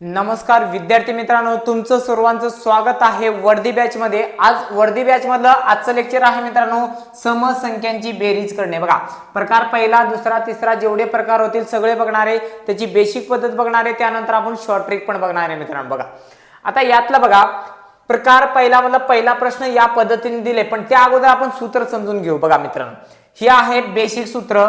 नमस्कार विद्यार्थी मित्रांनो तुमचं सर्वांचं स्वागत आहे वर्दी बॅच मध्ये. आज वर्दी बॅच मधलं आजचं लेक्चर आहे मित्रांनो समसंख्यांची बेरीज करणे. बघा प्रकार पहिला दुसरा तिसरा जेवढे प्रकार होतील सगळे बघणार आहे. त्याची बेसिक पद्धत बघणार आहे. त्यानंतर आपण शॉर्ट ट्रिक पण बघणार आहे मित्रांनो बघा. आता यातलं बघा प्रकार पहिला मधला पहिला प्रश्न या पद्धतीने दिले पण त्या अगोदर आपण सूत्र समजून घेऊ बघा मित्रांनो. हे आहे बेसिक सूत्र.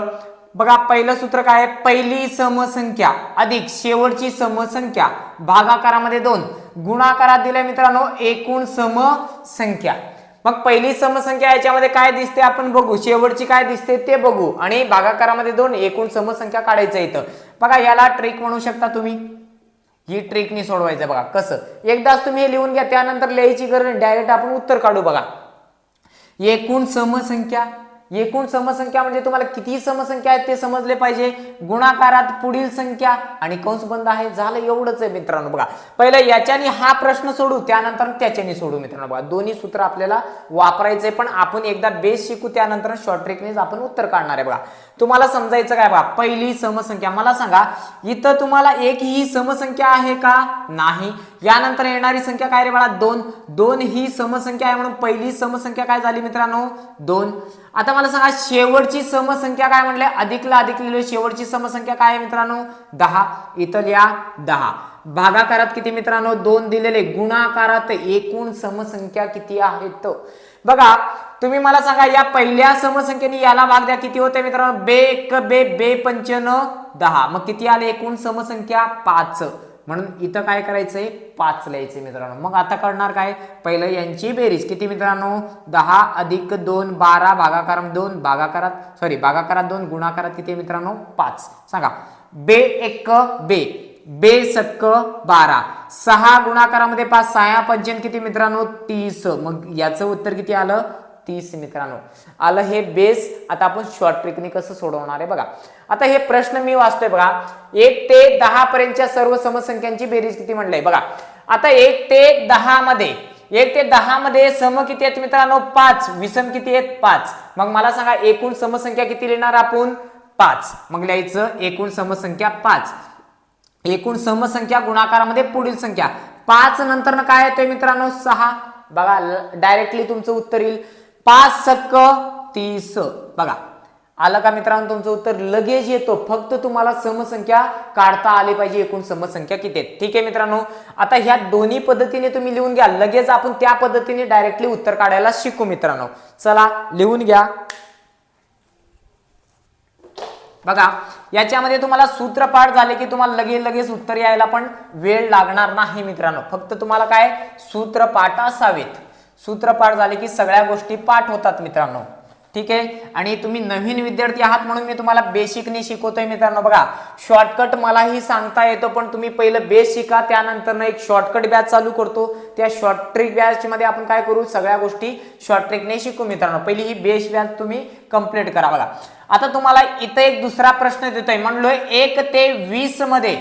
बघा पहिलं सूत्र काय आहे? पहिली समसंख्या अधिक शेवटची समसंख्या भागाकारामध्ये दोन. गुणाकारात दिल्या मित्रांनो एकूण समसंख्या. मग पहिली समसंख्या याच्यामध्ये काय दिसते आपण बघू? शेवटची काय दिसते ते बघू. आणि भागाकारामध्ये दोन एकूण समसंख्या काढायचं इथं. बघा याला ट्रिक म्हणू शकता तुम्ही. ही ट्रिकनी सोडवायचं बघा कसं? एकदाच तुम्ही हे लिहून घ्या त्यानंतर लिहायची गरज डायरेक्ट आपण उत्तर काढू बघा. एकूण समसंख्या एकूण समसंख्या म्हणजे तुम्हाला किती समसंख्या आहेत ते समजले पाहिजे. गुणाकारात पुढील संख्या आणि कंस बंद आहे. झालं एवढंच आहे मित्रांनो बघा. पहिले याच्याने हा प्रश्न सोडू त्यानंतर त्याच्याने सोडू मित्रांनो बघा. दोन्ही सूत्र आपल्याला वापरायचे पण आपण एकदा बेस शिकू त्यानंतर शॉर्ट ट्रिकनेच आपण उत्तर काढणार आहे बघा. तुम्हाला समजायचं काय बघा पहिली समसंख्या. मला सांगा इथं तुम्हाला एक ही समसंख्या आहे का? नाही. यानंतर येणारी संख्या काय रे बाळा? दोन. दोन ही समसंख्या आहे म्हणून पहिली समसंख्या काय झाली मित्रांनो? दोन. आता मला सांगा शेवटची समसंख्या काय म्हणले? अधिकला अधिक लिहिलं शेवटची समसंख्या काय आहे मित्रांनो? दहा. इथं लिहा दहा. भागाकारात किती मित्रांनो? दोन दिलेले. गुणाकारात एकूण समसंख्या किती आहेत? बघा तुम्ही मला सांगा या पहिल्या समसंख्येने याला भाग द्या. किती होते मित्रांनो? बे एक बे बे पंचन दहा. मग किती आले? एकूण समसंख्या पाच. म्हणून इथं काय करायचंय? पाच लिहायचे मित्रांनो. मग आता करणार काय? पहिलं यांची बेरीज. किती मित्रांनो? दहा अधिक दोन बारा. भागाकार दोन भागाकारात सॉरी भागाकारात दोन गुणाकारात किती मित्रांनो? पाच. सांगा. बे एक बे. बे सक्क बारा. सहा गुणाकारामध्ये पाच. सहा पंचन किती मित्रांनो? तीस. मग याचं उत्तर किती आलं? तीस मित्रांनो. आलं हे बेस. आता आपण शॉर्ट ट्रिकने कसं सोडवणार आहे बघा. आता हे प्रश्न मी वाचतोय बघा. एक ते दहा पर्यंतच्या सर्व समसंख्यांची बेरीज किती म्हणलंय? बघा. आता एक ते दहा मध्ये एक ते दहा मध्ये सम किती आहेत मित्रांनो? पाच. विषम किती आहेत? पाच. मग मला सांगा एकूण समसंख्या किती लिहिणार आपण? पाच. मग लिहायचं एकूण समसंख्या पाच. एकूण समसंख्या गुणाकारामध्ये पुढील संख्या. पाच नंतर काय येतोय मित्रांनो? सहा. बघा डायरेक्टली तुमचं उत्तर येईल. पाच सक्क तीस. बघा. आलं का मित्रांनो तुमचं उत्तर? लगेच येतो. फक्त तुम्हाला समसंख्या काढता आली पाहिजे. एकूण समसंख्या किती आहेत? ठीक आहे मित्रांनो. आता ह्या दोन्ही पद्धतीने तुम्ही लिहून घ्या. लगेच आपण त्या पद्धतीने डायरेक्टली उत्तर काढायला शिकू मित्रांनो. चला लिहून घ्या. बघा याच्यामध्ये तुम्हाला सूत्रपाठ झाले की तुम्हाला लगेच लगेच उत्तर यायला पण वेळ लागणार नाही मित्रांनो. फक्त तुम्हाला काय? सूत्रपाठ असावेत. सूत्रपाठ झाले की सगळ्या गोष्टी पाठ होतात मित्रांनो. ठीक आहे? आणि तुम्ही नवीन विद्यार्थी आहात म्हणून मी तुम्हाला बेसिकने शिकवतोय मित्रांनो. बघा शॉर्टकट मलाही सांगता येतो पण तुम्ही पहिलं बेस शिका त्यानंतर एक शॉर्टकट बॅच चालू करतो. त्या शॉर्ट ट्रिक बॅचमध्ये आपण काय करू? सगळ्या गोष्टी शॉर्ट ट्रिकने शिकू मित्रांनो. पहिली ही बेस बॅच तुम्ही कंप्लीट करा. बघा आता तुम्हाला इथं एक दुसरा प्रश्न देतोय. म्हणलोय एक ते वीसमध्ये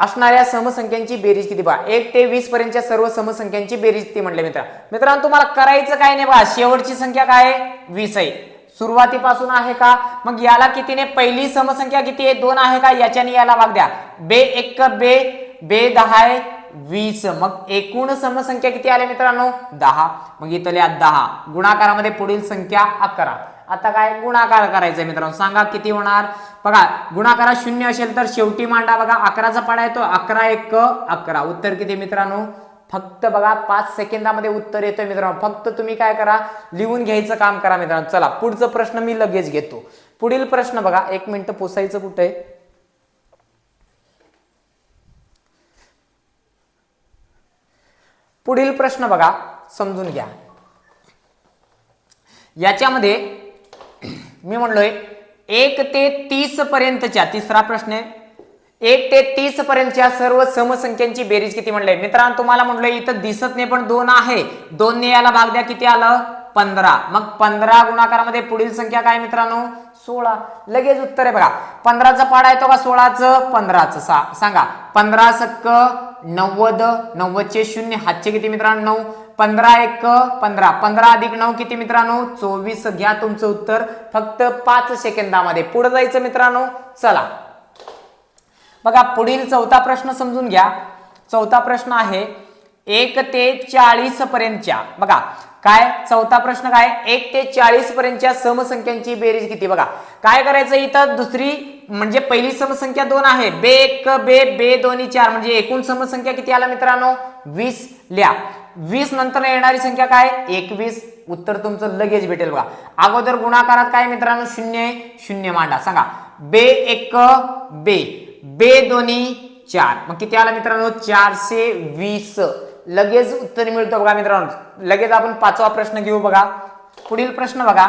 असणाऱ्या समसंख्यांची बेरीज किती? बघा एक ते वीस पर्यंतच्या सर्व समसंख्यांची बेरीज किती म्हणले मित्र. मित्रांनो तुम्हाला करायचं काय नाही बघा शेवटची संख्या काय आहे? वीस आहे. सुरुवातीपासून आहे का? मग याला कितीने? पहिली समसंख्या किती आहे? दोन आहे का? याच्याने याला भाग द्या. बे एक बे बे दहा आहे. वीस. मग एकूण समसंख्या किती आल्या मित्रांनो? दहा. मग इथं दहा. गुणाकारामध्ये पुढील संख्या अकरा. आता काय गुणाकार करायचा मित्रांनो सांगा किती होणार? बघा गुणाकारात शून्य असेल तर शेवटी मांडा बघा अकराचा पाडा येतो अकरा एक अकरा. उत्तर किती मित्रांनो? फक्त बघा पाच सेकंदामध्ये उत्तर येतोय मित्रांनो. फक्त तुम्ही काय करा लिहून घ्यायचं काम करा मित्रांनो. चला पुढचा प्रश्न मी लगेच घेतो. पुढील प्रश्न बघा एक मिनिट पोसायचं कुठे? पुढील प्रश्न बघा समजून घ्या. याच्यामध्ये मी म्हणलोय एक ते तीस पर्यंतच्या तिसरा प्रश्न आहे. एक ते तीस पर्यंतच्या सर्व समसंख्यांची बेरीज किती म्हणलंय? मित्रांनो तुम्हाला म्हणलोय इथं दिसत नाही पण दोन आहे. दोन ने याला भाग द्या किती आलं? पंधरा. मग पंधरा गुणाकारामध्ये पुढील संख्या काय मित्रांनो? सोळा. लगेच उत्तर आहे बघा. पंधराचा पाडा येतो का? सोळाचं पंधराचं. सा सांगा. पंधरा सक्क नव्वद नव्वदचे शून्य. हातचे किती मित्रांनो? नऊ पंधरा एक पंधरा. पंधरा अधिक नऊ किती मित्रांनो? चोवीस. घ्या तुमचं उत्तर. फक्त पाच सेकंदामध्ये. पुढे जायचं मित्रांनो? चला. बघा पुढील चौथा प्रश्न समजून घ्या. चौथा प्रश्न आहे एक ते चाळीस पर्यंतच्या. बघा काय? चौथा प्रश्न काय? एक ते चाळीस पर्यंतच्या समसंख्यांची बेरीज किती? बघा काय करायचं इथं? दुसरी म्हणजे पहिली समसंख्या दोन आहे. बे एक बे बे दोन्ही चार. म्हणजे एकूण समसंख्या किती आला मित्रांनो? वीस. लिहा. वीस नंतर येणारी संख्या काय? एकवीस. उत्तर तुमचं लगेच भेटेल बघा. अगोदर गुणाकारात काय मित्रांनो? शून्य आहे. शून्य मांडा. सांगा. बे एक बे. बे दोन्ही चार. मग किती आला मित्रांनो? चारशे वीस. लगेच उत्तर मिळतं बघा मित्रांनो. लगेच आपण पाचवा प्रश्न घेऊ बघा. पुढील प्रश्न बघा.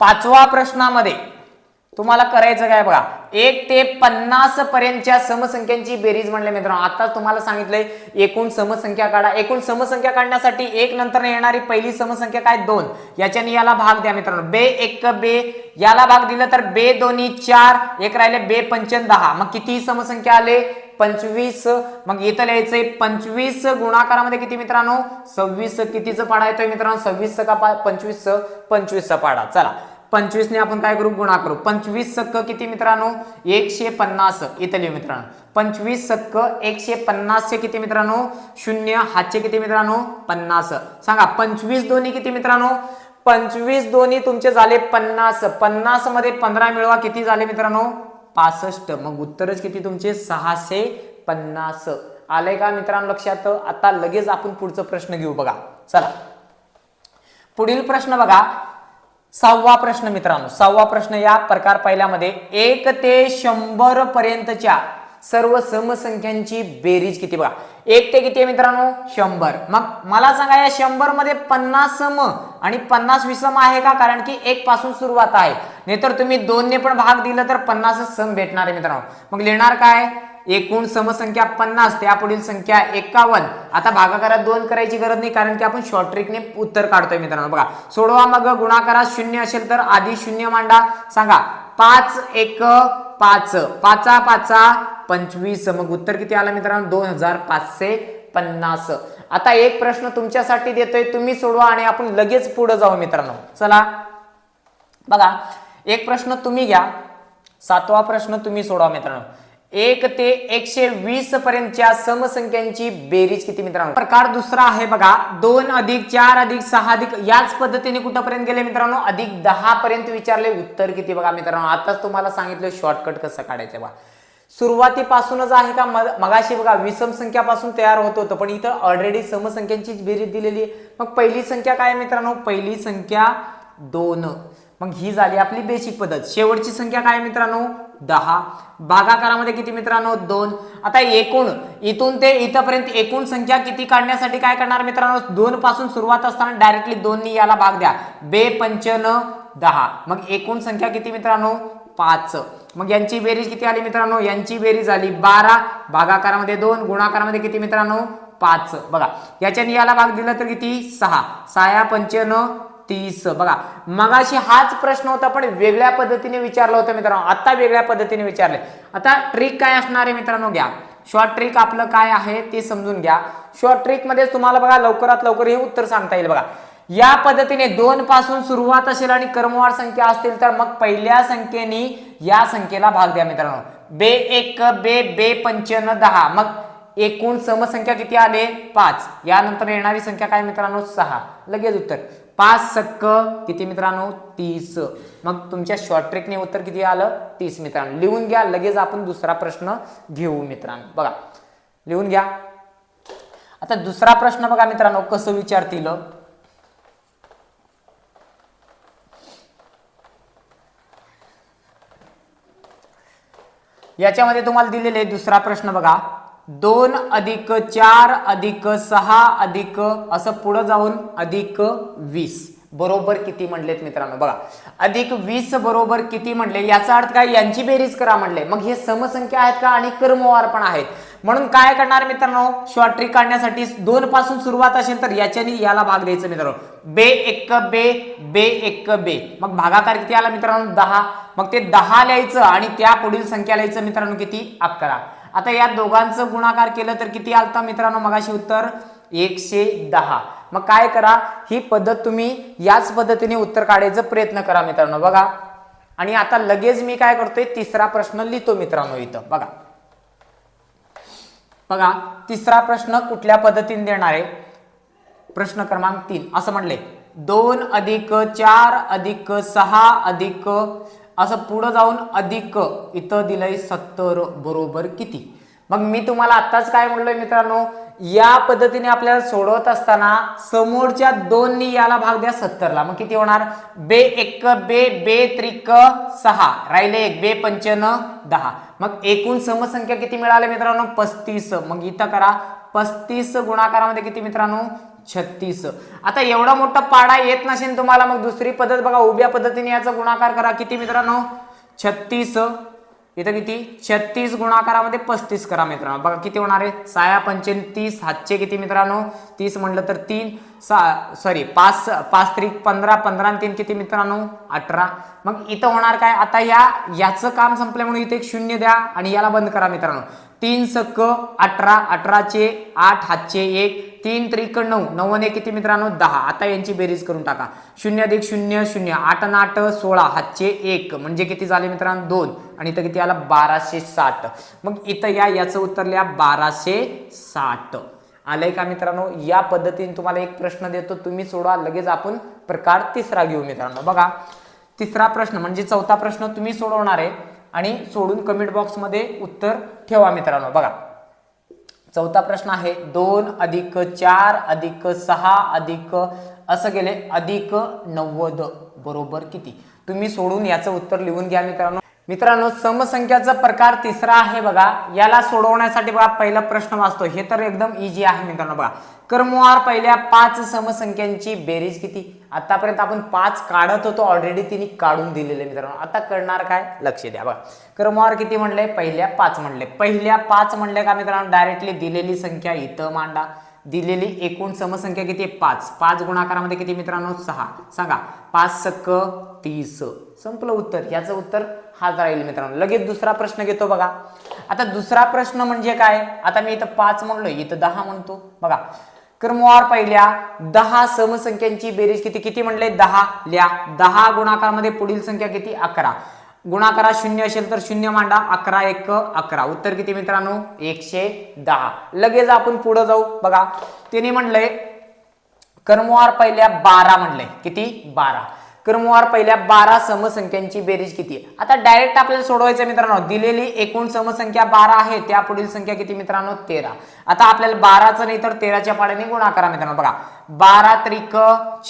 पाचवा प्रश्नामध्ये तुम्हाला करायचं काय बघा? एक ते पन्नास पर्यंतच्या समसंख्यांची बेरीज म्हणले मित्रांनो. आता तुम्हाला सांगितलंय एकूण समसंख्या काढा. एकूण समसंख्या काढण्यासाठी एक नंतर येणारी पहिली समसंख्या काय? दोन. याच्याने याला भाग द्या मित्रांनो. बे एक बे. याला भाग दिला तर बे दोन्ही चार. एक राहिले बे पंचन दहा. मग किती समसंख्या आले? पंचवीस. मग इथं लिहायचंय पंचवीस गुणाकारामध्ये किती मित्रांनो? सव्वीस कितीचं पाडा येतोय मित्रांनो? सव्वीस का पंचवीस? पंचवीसचा पाडा. चला. पंचवीसने आपण काय करू? गुणा करू. पंचवीस सक्क किती मित्रांनो? एकशे पन्नास. इथं लिहू मित्रांनो. पंचवीस सक्क एकशे पन्नासचे किती मित्रांनो? शून्य. हातचे किती मित्रांनो? पन्नास. सांगा पंचवीस दोन्ही किती मित्रांनो? पंचवीस दोन्ही तुमचे झाले पन्नास. पन्नासमध्ये पंधरा मिळवा किती झाले मित्रांनो? पासष्ट. मग उत्तरच किती तुमचे? सहाशे पन्नास. आले का मित्रांनो लक्षात? आता लगेच आपण पुढचा प्रश्न घेऊ बघा. चला. पुढील प्रश्न बघा. सहावा प्रश्न मित्रांनो सहावा प्रश्न या प्रकार पहिल्यामध्ये एक ते शंभर पर्यंतच्या सर्व समसंख्यांची बेरीज किती बघा. एक ते किती आहे मित्रांनो? शंभर. मग मला सांगा या शंभरमध्ये पन्नास सम आणि पन्नास विषम आहे का? कारण की एक पासून सुरुवात आहे. नाहीतर तुम्ही दोनने पण भाग दिला तर पन्नास सम भेटणार आहे मित्रांनो. मग लिहिणार काय? एकूण समसंख्या पन्नास त्या पुढील संख्या एकावन्न. आता भागाकारात दोन करायची गरज नाही कारण की आपण शॉर्ट ट्रिकने उत्तर काढतोय मित्रांनो. बघा सोडवा मग गुणाकारात शून्य असेल तर आधी शून्य मांडा. सांगा पाच एक पाच पाचा पाचा पंचवीस. मग उत्तर किती आलं मित्रांनो? दोन हजार पाचशे पन्नास. आता एक प्रश्न तुमच्यासाठी देतोय तुम्ही सोडवा आणि आपण लगेच पुढे जाऊ मित्रांनो. चला. बघा एक प्रश्न तुम्ही घ्या. सातवा प्रश्न तुम्ही सोडवा मित्रांनो. एक ते एकशे वीस पर्यंतच्या समसंख्यांची बेरीज किती मित्रांनो? प्रकार दुसरा आहे बघा दोन अधिक चार अधिक सहा अधिक याच पद्धतीने कुठंपर्यंत गेले मित्रांनो? अधिक दहा पर्यंत विचारले उत्तर किती बघा मित्रांनो? आताच तुम्हाला सांगितलं शॉर्टकट कसं काढायचं बघा. सुरुवातीपासूनच आहे का? मग- मगाशी बघा विषम संख्यापासून तयार होत होतं पण इथं ऑलरेडी समसंख्यांची बेरीज दिलेली आहे. मग पहिली संख्या काय मित्रांनो? पहिली संख्या दोन. मग ही झाली आपली बेसिक पद्धत. शेवटची संख्या काय मित्रांनो? दहा. भागाकारामध्ये किती मित्रांनो? दोन. आता एकूण इथून ते इथपर्यंत एकूण संख्या किती काढण्यासाठी काय करणार मित्रांनो? दोन पासून सुरुवात असताना डायरेक्टली दोननी याला भाग द्या. बे पंचन दहा. मग एकूण संख्या किती मित्रांनो? पाच. मग यांची बेरीज किती आली मित्रांनो? यांची बेरीज आली बारा. भागाकारामध्ये दोन गुणाकारामध्ये किती मित्रांनो? पाच. बघा याच्याने याला भाग दिला तर किती? सहा. सहा पंचन तीस. बघा मगाशी हाच प्रश्न होता पण वेगळ्या पद्धतीने विचारला होता मित्रांनो. आता वेगळ्या पद्धतीने विचारले. आता ट्रिक काय असणार आहे मित्रांनो घ्या. शॉर्ट ट्रिक आपलं काय आहे ते समजून घ्या. शॉर्ट ट्रिकमध्ये तुम्हाला बघा लवकरात लवकर हे उत्तर सांगता येईल बघा. या पद्धतीने दोन पासून सुरुवात असेल आणि क्रमवार संख्या असतील तर मग पहिल्या संख्येने या संख्येला भाग द्या मित्रांनो. बे एक बे बे पंचन दहा. मग एकूण समसंख्या किती आले? पाच. यानंतर येणारी संख्या काय मित्रांनो? सहा. लगेच उत्तर. पाच सक्क किती मित्रांनो? तीस. मग तुमच्या शॉर्ट ट्रेकने उत्तर किती आलं? तीस मित्रांनो. लिहून घ्या लगेच आपण दुसरा प्रश्न घेऊ मित्रांनो. बघा. लिहून घ्या. आता दुसरा प्रश्न बघा मित्रांनो कसं विचारतील? याच्यामध्ये तुम्हाला दिलेले दुसरा प्रश्न बघा. दोन अधिक चार अधिक सहा अधिक असं पुढं जाऊन अधिक वीस. बरोबर किती म्हणलेत मित्रांनो? बघा. अधिक वीस बरोबर किती म्हणले? याचा अर्थ काय? यांची बेरीज करा म्हणले. मग हे समसंख्या आहेत का? आणि क्रमवार पण आहेत. म्हणून काय करणार मित्रांनो? शॉर्ट ट्रिक काढण्यासाठी दोन पासून सुरुवात असेल तर याच्याने याला भाग द्यायचा मित्रांनो. बे एक बे बे एक बे. मग भागाकार किती आला मित्रांनो? दहा. मग ते दहा लिहायचं आणि त्या पुढील संख्या लिहायचं मित्रांनो किती? अकरा. आता या दोघांचं गुणाकार केलं तर किती आलता मित्रांनो? मगाशी उत्तर एकशे दहा. मग काय करा? ही पद्धत तुम्ही याच पद्धतीने उत्तर काढायचा प्रयत्न करा मित्रांनो. बघा. आणि आता लगेच मी काय करतोय? तिसरा प्रश्न लिहितो मित्रांनो इथं. बघा. बघा. तिसरा प्रश्न कुठल्या पद्धतीने देणार आहे? प्रश्न क्रमांक तीन. असं म्हणले. दोन अधिक चार अधिक सहा अधिक असं पुढं जाऊन अधिक इथं दिलंय सत्तर बरोबर किती? मग मी तुम्हाला आत्ताच काय म्हणलोय मित्रांनो या पद्धतीने आपल्याला सोडवत असताना समोरच्या दोननी याला भाग द्या सत्तरला. मग किती होणार? बे एक बे बे त्रिक सहा. राहिले एक बे पंचन दहा. मग एकूण समसंख्या किती मिळाले मित्रांनो? पस्तीस. मग इथं करा पस्तीस गुणाकारामध्ये किती मित्रांनो? छत्तीस. आता एवढा मोठा पाडा येत नसेल तुम्हाला मग दुसरी पद्धत बघा. उभ्या पद्धतीने याचा गुणाकार करा. किती मित्रांनो? छत्तीस. इथं किती? छत्तीस गुणाकारामध्ये पस्तीस करा मित्रांनो. बघा किती होणार आहे? साया पंचे तीस हातचे किती मित्रांनो? तीस म्हटलं तर तीन. सा सॉरी पाच पाच त्रिक पंधरा पंधरा आणि तीन किती मित्रांनो? अठरा. मग इथं होणार काय? आता या याचं काम संपलं म्हणून इथे एक शून्य द्या आणि याला बंद करा मित्रांनो. तीन सक्क अठरा. अठराचे आठ हातचे एक. तीन त्रिक नऊ नव्वद किती मित्रांनो? दहा. आता यांची बेरीज करून टाका. शून्य अधिक शून्य शून्य. आठ नाट आठ सोळा. हातचे एक. म्हणजे किती झाले मित्रांनो? दोन. आणि इथं किती आला? बाराशे साठ. मग इथं या याचं उत्तर लिहा. बाराशे साठ. आलंय का मित्रांनो? या पद्धतीने तुम्हाला एक प्रश्न देतो. तुम्ही सोडवा. लगेच आपण प्रकार तिसरा घेऊ मित्रांनो. बघा. तिसरा प्रश्न म्हणजे चौथा प्रश्न तुम्ही सोडवणार आहे. आणि सोडून कमेंट बॉक्समध्ये उत्तर ठेवा मित्रांनो. बघा. चौथा प्रश्न आहे दोन अधिक चार अधिक सहा अधिक असं गेले अधिक नव्वद. बरोबर किती? तुम्ही सोडून याचं उत्तर लिहून घ्या मित्रांनो. मित्रांनो समसंख्याचा प्रकार तिसरा आहे बघा. याला सोडवण्यासाठी बघा पहिला प्रश्न वाचतो. हे तर एकदम इझी आहे मित्रांनो बघा. क्रमवार पहिल्या पाच समसंख्यांची बेरीज किती? आतापर्यंत आपण पाच काढत होतो. ऑलरेडी तिने काढून दिलेले मित्रांनो. आता करणार काय? लक्ष द्या बघा. क्रमवार किती म्हणले? पहिल्या पाच म्हणले. पहिल्या पाच म्हणले का मित्रांनो? डायरेक्टली दिलेली संख्या इथं मांडा. दिलेली एकूण समसंख्या किती? पाच. पाच गुणाकारामध्ये किती मित्रांनो? सहा. सांगा. पाच सक्क तीस. संपलं उत्तर. याचं उत्तर हाच राहील मित्रांनो. लगेच दुसरा प्रश्न घेतो बघा. आता दुसरा प्रश्न म्हणजे काय? आता मी इथं पाच म्हणलोय इथं दहा म्हणतो. बघा. क्रमवार पहिल्या दहा समसंख्यांची बेरीज किती? किती म्हणले दहा. ल्या दहा गुणाकारामध्ये पुढील संख्या किती? अकरा. गुणाकारा शून्य असेल तर शून्य मांडा. अकरा एक अकरा. उत्तर किती मित्रांनो? एकशे दहा. लगेच आपण पुढे जाऊ. बघा. तिने म्हणलंय कर्मवार पहिल्या बारा म्हणलंय किती? बारा. क्रमवार पहिल्या बारा समसंख्यांची बेरीज किती आहे? आता डायरेक्ट आपल्याला सोडवायचं मित्रांनो. दिलेली एकूण समसंख्या बारा आहे त्या पुढील संख्या किती मित्रांनो? तेरा. आता आपल्याला बाराचं नाही तर तेराच्या पाड्याने गुणाकारा मित्रांनो. बघा बारा त्रिक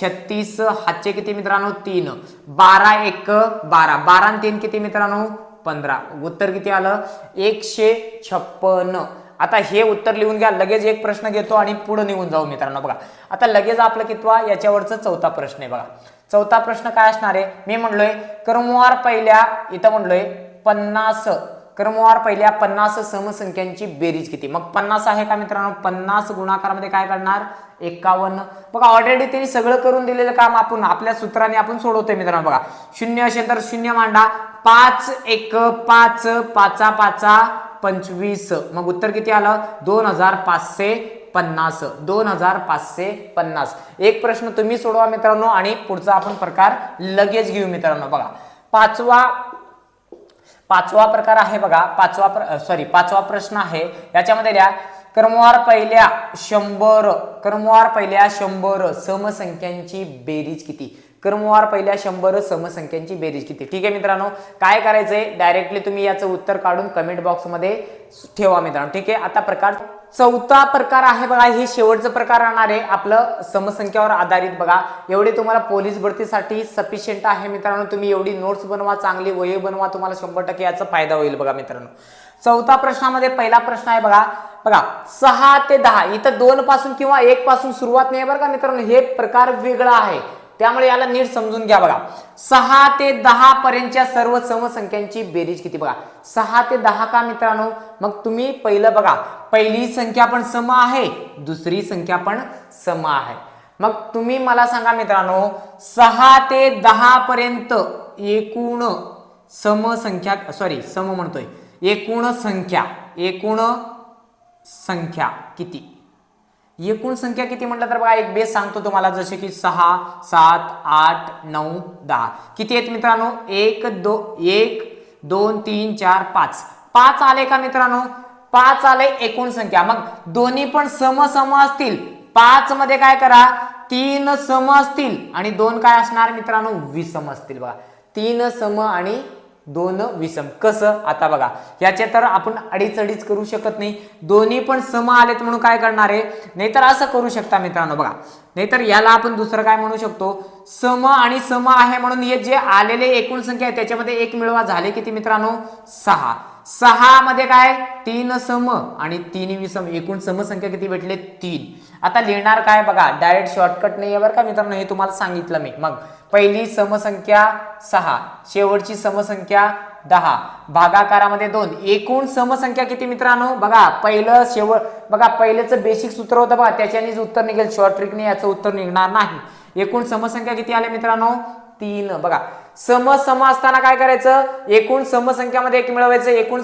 छत्तीस हातचे किती मित्रांनो? तीन. बारा एक बारा. बारा तीन किती मित्रांनो? पंधरा. उत्तर किती आलं? एकशे छप्पन. आता हे उत्तर लिहून घ्या लगेच एक प्रश्न घेतो आणि पुढे निघून जाऊ मित्रांनो. बघा आता लगेच आपलं कितवा? याच्यावरचं चौथा प्रश्न आहे बघा. चौथा प्रश्न काय असणार आहे? मी म्हणलोय क्रमवार पहिल्या इथं म्हणलोय पन्नास. क्रमवार पहिल्या पन्नास समसंख्यांची बेरीज किती? मग पन्नास आहे का मित्रांनो? पन्नास गुणाकारामध्ये काय करणार? एकावन्न. बघा ऑलरेडी त्यांनी सगळं करून दिलेलं काम आपण आपल्या सूत्राने आपण सोडवतोय मित्रांनो. बघा शून्य असेल तर शून्य मांडा. पाच एक पाच पाचा पाचा पंचवीस. मग उत्तर किती आलं? दोन हजार पाचशे पन्नास दोन हजार पाचशे पन्नास. एक प्रश्न तुम्ही सोडवा मित्रांनो आणि पुढचा आपण प्रकार लगेच घेऊ मित्रांनो. बघा पाचवा पाचवा प्रकार आहे बघा पाचवा प्र सॉरी पाचवा प्रश्न आहे. याच्यामध्ये द्या क्रमवार पहिल्या शंभर क्रमवार पहिल्या शंभर समसंख्यांची बेरीज किती? क्रमवार पहिल्या शंभर समसंख्यांची बेरीज किती? ठीक आहे मित्रांनो काय करायचंय? डायरेक्टली तुम्ही याचं उत्तर काढून कमेंट बॉक्समध्ये ठेवा मित्रांनो. ठीक आहे आता प्रकार चौथा प्रकार आहे बघा हे शेवटचं प्रकार राहणार आहे. आपलं समसंख्यावर आधारित बघा. एवढे तुम्हाला पोलीस भरतीसाठी सफिशियंट आहे मित्रांनो. तुम्ही एवढी नोट्स बनवा चांगली वही बनवा तुम्हाला शंभर टक्के याचा फायदा होईल बघा मित्रांनो. चौथा प्रश्नामध्ये पहिला प्रश्न आहे बघा. बघा सहा ते दहा इथं दोन पासून किंवा एक पासून सुरुवात नाही बरं का मित्रांनो. हे प्रकार वेगळा आहे. त्यामुळे याला नीट समजून घ्या बघा. सहा ते दहा पर्यंतच्या सर्व समसंख्यांची बेरीज किती बघा? सहा ते दहा का मित्रांनो? मग तुम्ही पहिलं बघा. पहिली संख्या पण सम आहे दुसरी संख्या पण सम आहे. मग तुम्ही मला सांगा मित्रांनो सहा ते दहा पर्यंत एकूण समसंख्या सॉरी सम म्हणतोय. एकूण संख्या एकूण संख्या किती? एकूण संख्या किती म्हटलं तर बघा एक बेस सांगतो तुम्हाला जसे की सहा सात आठ नऊ दहा. किती आहेत मित्रांनो? एक दो एक दोन तीन चार पाच. पाच आले का मित्रांनो? पाच आले एकूण संख्या. मग दोन्ही पण सम सम असतील. पाच मध्ये काय करा? तीन सम असतील. आणि दोन काय असणार मित्रांनो? विसम असतील बघा. तीन सम आणि दोन विषम. कसं? आता बघा. याचे तर आपण अडीच अडीच करू शकत नाही. दोन्ही पण सम आलेत म्हणून काय करणार आहे? नाहीतर असं करू शकता मित्रांनो. बघा. नाहीतर याला आपण दुसरं काय म्हणू शकतो? सम आणि सम आहे म्हणून हे जे आलेले एकूण संख्या आहे त्याच्यामध्ये एक मिळवा. झाले किती मित्रांनो? सहा. सहा मध्ये काय? तीन सम आणि तीन विसम. एकूण समसंख्या किती भेटले? तीन. आता लिहिणार काय बघा? डायरेक्ट शॉर्टकट नाही आहे बरं का मित्रांनो? हे तुम्हाला सांगितलं मी. मग पहिली समसंख्या सहा. शेवटची समसंख्या दहा. भागाकारामध्ये दोन. एकूण समसंख्या किती मित्रांनो? बघा पहिलं शेवट बघा पहिल्याचं बेसिक सूत्र होतं बघा. त्याच्यानेच उत्तर निघेल. शॉर्ट ट्रिकने याचं उत्तर निघणार नाही. एकूण समसंख्या किती आल्या मित्रांनो? तीन. बघा सम सम असताना काय करायचं? एकूण समसंख्यामध्ये एक मिळवायचं एकूण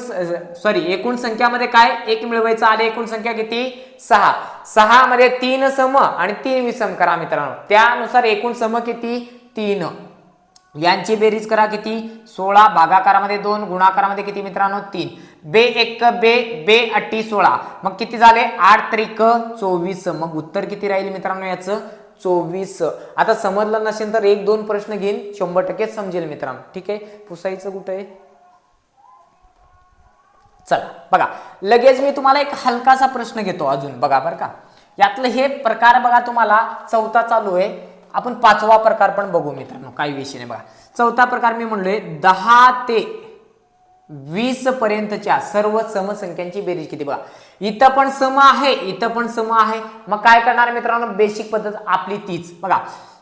सॉरी एकूण संख्यामध्ये काय? एक मिळवायचं आले एकूण संख्या किती? सहा. सहा मध्ये तीन सम आणि तीन विसम करा मित्रांनो. त्यानुसार एकूण सम किती? तीन. यांची बेरीज करा किती? सोळा. भागाकारामध्ये दोन गुणाकारामध्ये किती मित्रांनो? तीन. बे एक बे बे अट्टी सोळा. मग किती झाले? आठ त्रिक चोवीस. मग उत्तर किती राहील मित्रांनो याचं? चोवीस. आता समजलं नसेल तर एक दोन प्रश्न घेईन. शंभर टक्के समजेल मित्रांनो. ठीक आहे? पुसायचं कुठं आहे? चला बघा. लगेच मी तुम्हाला एक हलकासा प्रश्न घेतो अजून. बघा बरं का. यातलं हे प्रकार बघा तुम्हाला. चौथा चालू आहे. आपण पाचवा प्रकार पण बघू मित्रांनो. काही विषय नाही बघा. चौथा प्रकार मी म्हणलोय दहा ते वीस पर्यंतच्या सर्व समसंख्यांची बेरीज किती बघा. इथं पण सम आहे इथं पण सम आहे. मग काय करणार मित्रांनो? बेसिक पद्धत आपली तीच. बघा.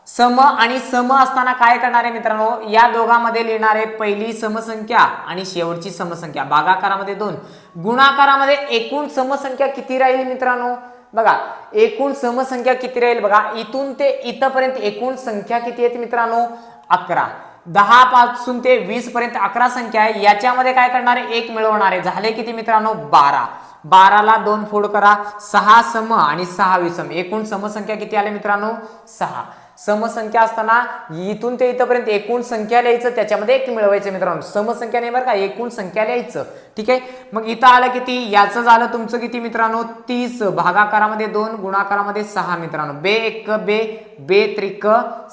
सम आणि सम असताना काय करणार आहे मित्रांनो? या दोघांमध्ये लिहिणारे पहिली समसंख्या आणि शेवटची समसंख्या. भागाकारामध्ये दोन. गुणाकारामध्ये एकूण समसंख्या किती राहील मित्रांनो? बघा. एकूण समसंख्या किती राहील? बघा. इथून ते इथपर्यंत एकूण संख्या किती आहेत मित्रांनो? अकरा. दहा पासून ते वीस पर्यंत अकरा संख्या आहे. याच्यामध्ये काय करणार? आहे एक मिळवणार. आहे झाले किती मित्रांनो? बारा. बाराला दोन फोड करा. सहा सम आणि सहा विसम. एकूण समसंख्या किती आले मित्रांनो? सहा. समसंख्या असताना इथून ते इथंपर्यंत एकूण संख्या लिहायचं. त्याच्यामध्ये एक मिळवायचं मित्रांनो. समसंख्या नाही बरं का? एकूण संख्या लिहायचं. ठीक आहे? मग इथं आलं किती? याचं झालं तुमचं किती मित्रांनो? तीस. भागाकारामध्ये दोन गुणाकारामध्ये सहा मित्रांनो. बे एक बे बे त्रिक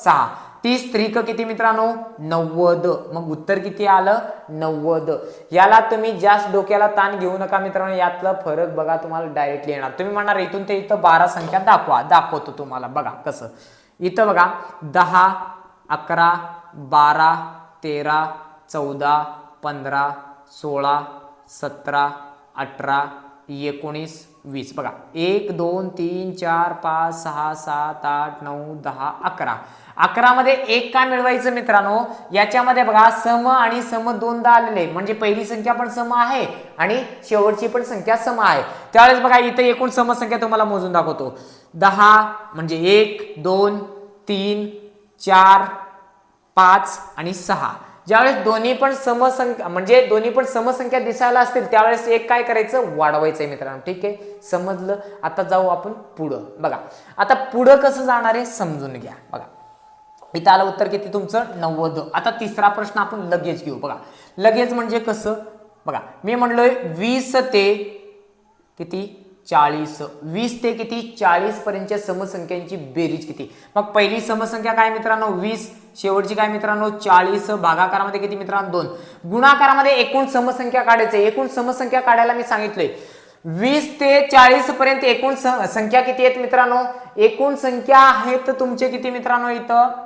सहा. तीस त्रिक किती मित्रांनो? नव्वद. मग उत्तर किती आलं? नव्वद. याला तुम्ही जास्त डोक्याला ताण घेऊ नका मित्रांनो यातलं फरक बघा तुम्हाला डायरेक्टली येणार. तुम्ही म्हणणार इथून ते इथं बारा संख्या दाखवा. दाखवतो तुम्हाला. बघा कसं. इथं बघा दहा अकरा बारा तेरा चौदा पंधरा सोळा सतरा अठरा एकोणीस वीस. बघा एक दोन तीन चार पाच सहा सात आठ नऊ दहा अकरा. अकरामध्ये एक काय मिळवायचं मित्रांनो? याच्यामध्ये बघा सम आणि सम दोनदा आलेले. म्हणजे पहिली संख्या पण सम आहे आणि शेवटची पण संख्या सम आहे. त्यावेळेस बघा इथं एकूण समसंख्या तुम्हाला मोजून दाखवतो. दहा म्हणजे एक दोन तीन चार पाच आणि सहा. ज्यावेळेस दोन्ही पण समसंख्या म्हणजे दोन्ही पण समसंख्या दिसायला असतील त्यावेळेस एक काय करायचं? वाढवायचं आहे मित्रांनो. ठीक आहे? समजलं? आता जाऊ आपण पुढं. बघा. आता पुढं कसं जाणार आहे? समजून घ्या. बघा. इथं आलं उत्तर किती तुमचं? नव्वद. आता तिसरा प्रश्न आपण लगेच घेऊ. बघा. लगेच म्हणजे कसं? बघा. मी म्हणलोय वीस ते किती? चाळीस वीस ते किती? चाळीस पर्यंतच्या समसंख्यांची बेरीज किती? मग पहिली समसंख्या काय मित्रांनो? वीस. शेवटची काय मित्रांनो? चाळीस. भागाकारामध्ये किती मित्रांनो? दोन. गुणाकारामध्ये एकूण समसंख्या काढायचे. एकूण समसंख्या काढायला मी सांगितलंय. वीस ते चाळीस पर्यंत एकूण संख्या किती आहेत मित्रांनो? एकूण संख्या आहेत तुमचे किती मित्रांनो इथं?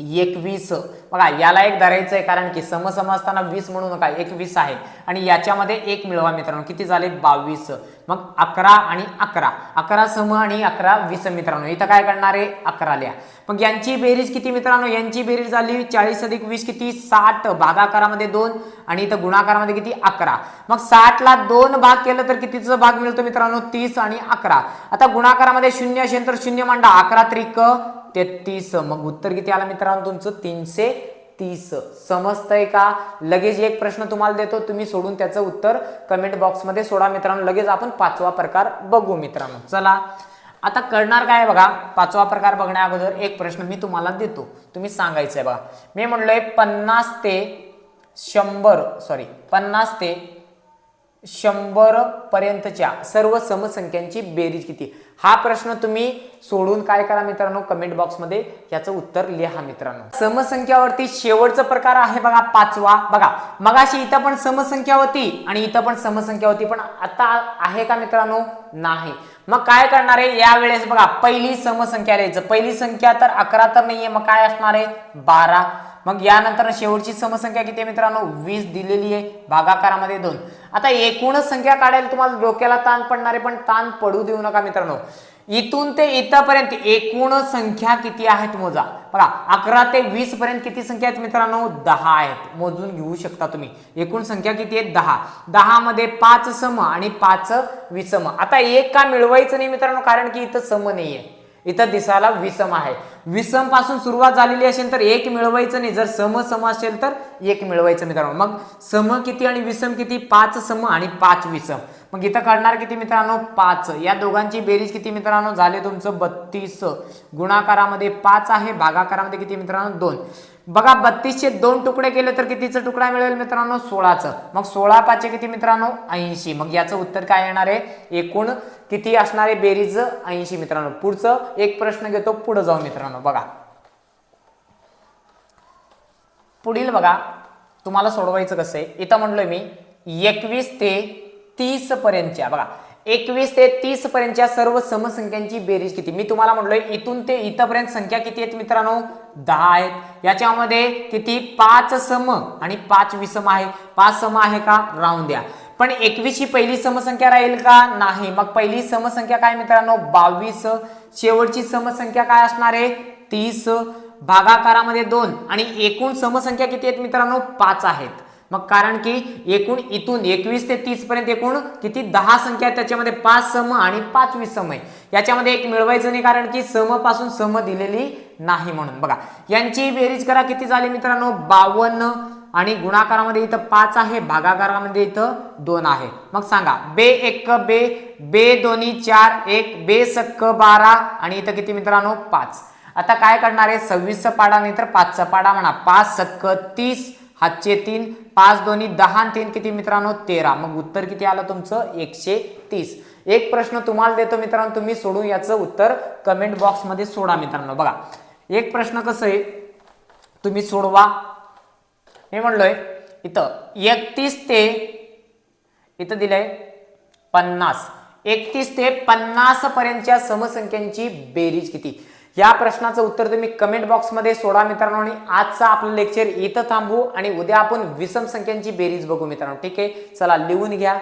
एकवीस. बघा याला एक धरायचं आहे कारण की सम असताना वीस म्हणू नका. एकवीस आहे. आणि याच्यामध्ये एक मिळवा मित्रांनो. किती झाले? बावीस. मग अकरा आणि अकरा. अकरा सम आणि अकरा वीस मित्रांनो. इथं काय करणार आहे? अकरा लिहा. मग यांची बेरीज किती मित्रांनो? यांची बेरीज झाली चाळीस अधिक वीस किती? साठ. भागाकारामध्ये दोन आणि इथं गुणाकारामध्ये किती? अकरा. मग साठला दोन भाग केलं तर कितीचा भाग मिळतो मित्रांनो? तीस आणि अकरा. आता गुणाकारामध्ये शून्य असेल तर शून्य मांडा. अकरा त्रिक तेहतीस. मग उत्तर किती आलं मित्रांनो तुमचं? तीनशे तीस. समजतंय का? लगेच एक प्रश्न तुम्हाला देतो तुम्ही सोडून त्याचं उत्तर कमेंट बॉक्समध्ये सोडा मित्रांनो. लगेच आपण पाचवा प्रकार बघू मित्रांनो. चला. आता करणार काय बघा? पाचवा प्रकार बघण्या अगोदर एक प्रश्न मी तुम्हाला देतो. तुम्ही सांगायचं आहे बघा. मी म्हणलोय पन्नास ते शंभर सॉरी पन्नास ते शंभर पर्यंतच्या सर्व समसंख्यांची बेरीज किती? हा प्रश्न तुम्ही सोडून काय करा मित्रांनो? कमेंट बॉक्समध्ये याचं उत्तर लिहा मित्रांनो. समसंख्यावरती शेवटचा प्रकार आहे बघा पाचवा. बघा मगाशी इथं पण समसंख्या होती आणि इथं पण समसंख्या होती पण आता आहे का मित्रांनो? नाही. मग काय करणार आहे? यावेळेस बघा पहिली समसंख्या लिहायचं. पहिली संख्या तर अकरा तर नाहीये मग काय असणार आहे? बारा. मग यानंतर शेवटची समसंख्या किती आहे मित्रांनो? वीस दिलेली आहे. भागाकारामध्ये दोन. आता एकूणच संख्या काढायला तुम्हाला डोक्याला ताण पडणारे पण ताण पडू देऊ नका मित्रांनो. इथून ते इथपर्यंत एकूण संख्या किती आहेत मोजा? बघा अकरा ते वीस पर्यंत किती संख्या आहेत मित्रांनो? दहा आहेत. मोजून घेऊ शकता तुम्ही. एकूण संख्या किती आहेत? दहा. दहा मध्ये पाच सम आणि पाच विसम. आता एक का मिळवायचं नाही मित्रांनो? कारण की इथं सम नाहीये. इथं दिसायला विषम आहे. विषमपासून सुरुवात झालेली असेल तर एक मिळवायचं नाही. जर सम सम असेल तर एक मिळवायचं मित्रांनो. मग सम किती आणि विषम किती? पाच सम आणि पाच विषम. मग इथं काढणार किती मित्रांनो? पाच. या दोघांची बेरीज किती मित्रांनो? झाले तुमचं बत्तीस. गुणाकारामध्ये पाच आहे. भागाकारामध्ये किती मित्रांनो? दोन. बघा बत्तीसचे दोन तुकडे केले तर कितीचा तुकडा मिळेल मित्रांनो? सोळाचं. मग सोळा पाचशे किती मित्रांनो? ऐंशी. मग याचं उत्तर काय येणार आहे? एकूण किती असणारे बेरीज ऐंशी मित्रांनो. पुढचं एक प्रश्न घेतो पुढे जाऊ मित्रांनो. बघा. पुढील बघा. तुम्हाला सोडवायचं कसं आहे? इथं म्हणलोय मी एकवीस ते तीस पर्यंतच्या. बघा. एकवीस ते तीस पर्यंतच्या सर्व समसंख्यांची बेरीज किती? मी तुम्हाला म्हणलोय इथून ते इथंपर्यंत संख्या किती आहेत मित्रांनो? दहा आहेत. याच्यामध्ये किती? पाच सम आणि पाच विसम आहे. पाच सम आहे का? राहून द्या. पण एकवीस ही पहिली समसंख्या राहील का? नाही. मग पहिली समसंख्या काय मित्रांनो? बावीस. शेवटची समसंख्या काय असणार आहे? तीस. भागाकारामध्ये दोन आणि एकूण समसंख्या किती आहेत मित्रांनो? पाच आहेत. मग कारण की एकूण इथून एकवीस ते तीस पर्यंत एकूण किती? दहा संख्या आहेत. त्याच्यामध्ये पाच सम आणि पाचवी सम आहे. याच्यामध्ये एक मिळवायचं नाही कारण की समपासून सम दिलेली नाही म्हणून. बघा यांची बेरीज करा. किती झाली मित्रांनो? बावन्न. आणि गुणाकारामध्ये इथं पाच आहे भागाकारामध्ये इथं दोन आहे. मग सांगा बे एक बे बे दोन्ही चार एक बे सक्क बारा आणि इथं किती मित्रांनो? पाच. आता काय करणार आहे? सव्वीसचा पाडा नाही तर पाचचा पाडा म्हणा. पाच सक्क तीस हातचे तीन पाच दोन्ही दहा तीन किती मित्रांनो? तेरा. मग उत्तर किती आलं तुमचं? एकशे तीस. एक प्रश्न तुम्हाला देतो मित्रांनो तुम्ही सोडून याचं उत्तर कमेंट बॉक्समध्ये सोडा मित्रांनो. बघा एक प्रश्न कसं आहे? तुम्ही सोडवा. मी म्हणलोय इथं एकतीस ते इथं दिलंय पन्नास. एकतीस ते पन्नास पर्यंतच्या समसंख्यांची बेरीज किती? या प्रश्नाचं उत्तर तुम्ही कमेंट बॉक्समध्ये सोडा मित्रांनो आणि आजचा आपलं लेक्चर इथं थांबवू आणि उद्या आपण विषम संख्यांची बेरीज बघू मित्रांनो. ठीक आहे? चला लिहून घ्या.